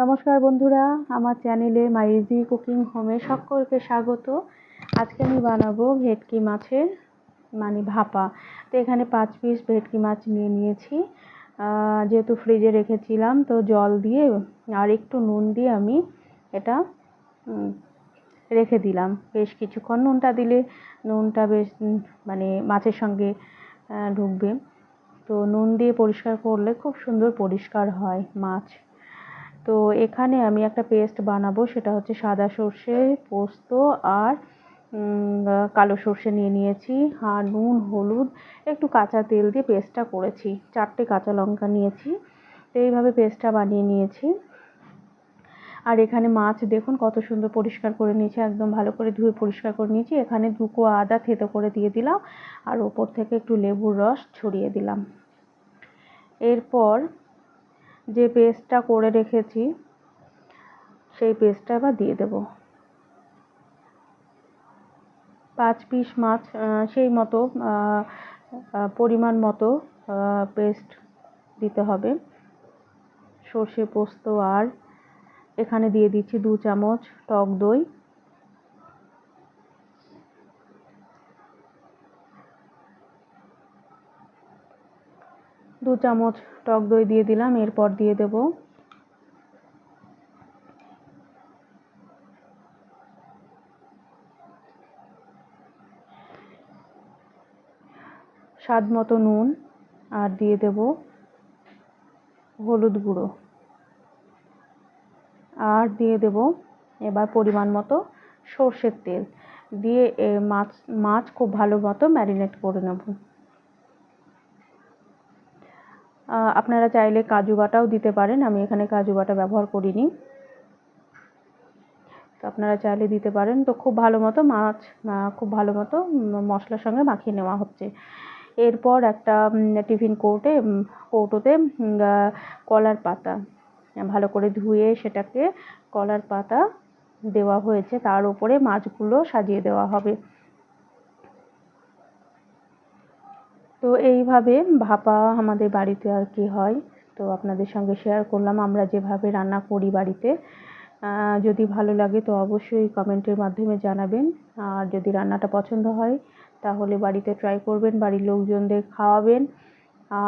নমস্কার বন্ধুরা, আমার চ্যানেলে মাই ইজি কুকিং হোমে সকলকে স্বাগত। আজকে আমি বানাবো ভেটকি মাছের মানে ভাপা। তো এখানে পাঁচ পিস ভেটকি মাছ নিয়ে নিয়েছি। যেহেতু ফ্রিজে রেখেছিলাম, তো জল দিয়ে আর একটু নুন দিয়ে আমি এটা রেখে দিলাম। বেশ কিছুক্ষণ নুনটা দিলে নুনটা বেশ মানে মাছের সঙ্গে ঢুকবে। তো নুন দিয়ে পরিষ্কার করলে খুব সুন্দর পরিষ্কার হয় মাছ। তো এখানে আমি একটা পেস্ট বানাবো, সেটা হচ্ছে সাদা সর্ষে পোস্ত আর কালো সর্ষে নিয়ে নিয়েছি আর নুন, হলুদ, একটু কাঁচা তেল দিয়ে পেস্টটা করেছি, চারটে কাঁচা লঙ্কা নিয়েছি, তো এইভাবে পেস্টটা বানিয়ে নিয়েছি। আর এখানে মাছ দেখুন কত সুন্দর পরিষ্কার করে নিয়েছি, একদম ভালো করে ধুয়ে পরিষ্কার করে নিয়েছি, এখানে দুকো আদা থেতো করে দিয়ে দিলাম, আর ওপর থেকে একটু লেবুর রস ছড়িয়ে দিলাম। এরপর যে পেস্টটা করে রেখেছি, সেই পেস্টটা এবার দিয়ে দেব। পাঁচ পিস মাছ সেই মতো পরিমাণ মতো পেস্ট দিতে হবে। সর্ষে পোস্ত আর এখানে দিয়ে দিচ্ছি দু চামচ টক দই। দু চামচ টক দই দিয়ে দিলাম, এরপর দিয়ে দেব স্বাদ মতো নুন, আর দিয়ে দেব হলুদ গুঁড়ো। আর দিয়ে দেব এবার পরিমাণ মতো সর্ষের তেল, দিয়ে মাছ মাছ খুব ভালো মতো ম্যারিনেট করে নেব। আপনারা চাইলে কাজু বাটাও দিতে পারেন। আমি এখানে কাজু বাটা ব্যবহার করিনি। তো আপনারা চাইলে দিতে পারেন। তো খুব ভালো মতো মাছ খুব ভালো মতো মশলার সঙ্গে মাখিয়ে নেওয়া হচ্ছে। এরপর একটা টিফিন কৌটে কৌটোতে কলার পাতা। ভালো করে ধুয়ে সেটাকে কলার পাতা দেওয়া হয়েছে। তার উপরে মাছগুলো সাজিয়ে দেওয়া হবে। তো এইভাবে ভাপা আমাদের বাড়িতে আর কি হয়। তো আপনাদের সঙ্গে শেয়ার করলাম আমরা যেভাবে রান্না করি বাড়িতে। যদি ভালো লাগে তো অবশ্যই কমেন্টের মাধ্যমে জানাবেন। আর যদি রান্নাটা পছন্দ হয়, তাহলে বাড়িতে ট্রাই করবেন, বাড়ির লোকজনদের খাওয়াবেন।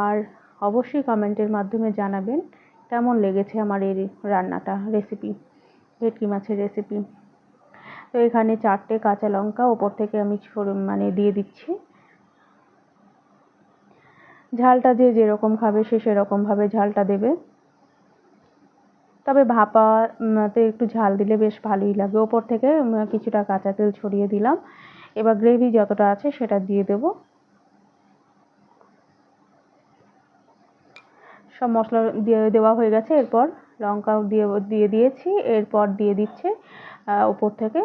আর অবশ্যই কমেন্টের মাধ্যমে জানাবেন, কেমন লেগেছে আমার এই রান্নাটা রেসিপি ভেটকি মাছের রেসিপি তো এখানে চারটে কাঁচা লঙ্কা, ওপর থেকে আমি মানে দিয়ে দিচ্ছি। ঝালটা যে যেরকম খাবে সে সেরকমভাবে ঝালটা দেবে। তবে ভাপাতে একটু ঝাল দিলে বেশ ভালোই লাগে। ওপর থেকে কিছুটা কাঁচা তেল ছড়িয়ে দিলাম। এবার গ্রেভি যতটা আছে সেটা দিয়ে দেব। সব মশলা দিয়ে দেওয়া হয়ে গেছে। এরপর লঙ্কাও দিয়ে দিয়ে দিয়েছি। এরপর দিয়ে দিচ্ছে ওপর থেকে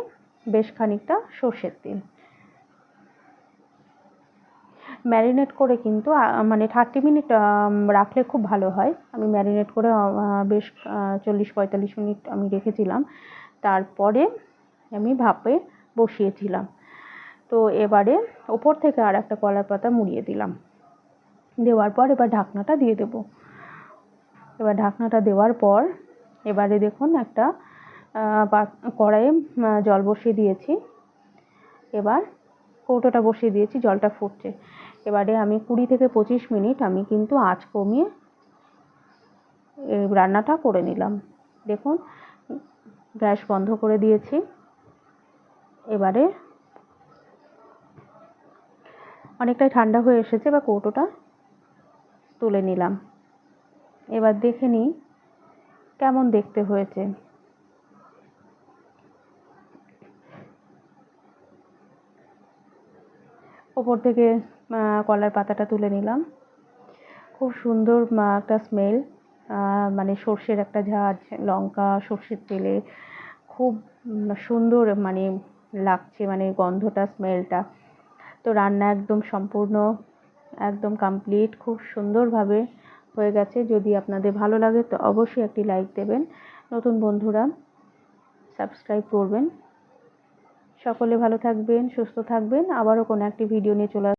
বেশ খানিকটা সর্ষের তেল। ম্যারিনেট করে কিন্তু মানে থার্টি মিনিট রাখলে খুব ভালো হয়। আমি ম্যারিনেট করে বেশ চল্লিশ পঁয়তাল্লিশ মিনিট আমি রেখেছিলাম। তারপরে আমি ভাপে বসিয়েছিলাম। তো এবারে ওপর থেকে আর একটা কলার পাতা মুড়িয়ে দিলাম। দেওয়ার পর এবার ঢাকনাটা দিয়ে দেব। এবার ঢাকনাটা দেওয়ার পর এবারে দেখুন একটা কড়াইয়ে জল বসিয়ে দিয়েছি। এবার কৌটোটা বসিয়ে দিয়েছি, জলটা ফুটছে। এবারে আমি কুড়ি থেকে পঁচিশ মিনিট আমি কিন্তু আঁচ কমিয়ে রান্নাটা করে নিলাম। দেখুন, গ্যাস বন্ধ করে দিয়েছি। এবারে অনেকটাই ঠান্ডা হয়ে এসেছে বা কৌটোটা তুলে নিলাম। এবার দেখে নিই কেমন দেখতে হয়েছে। ওপর থেকে কলার পাতাটা তুলে নিলাম। খুব সুন্দর একটা স্মেল মানে সর্ষের একটা ঝাঁজ, লঙ্কা, সর্ষের তেলে। খুব সুন্দর মানে লাগছে মানে গন্ধটা স্মেলটা তো রান্না একদম সম্পূর্ণ, একদম কমপ্লিট খুব সুন্দরভাবে হয়ে গেছে। যদি আপনাদের ভালো লাগে, তো অবশ্যই একটি লাইক দেবেন। নতুন বন্ধুরা সাবস্ক্রাইব করবেন। সকলে ভালো থাকবেন, সুস্থ থাকবেন। আবারও কোনো একটি ভিডিও নিয়ে চলে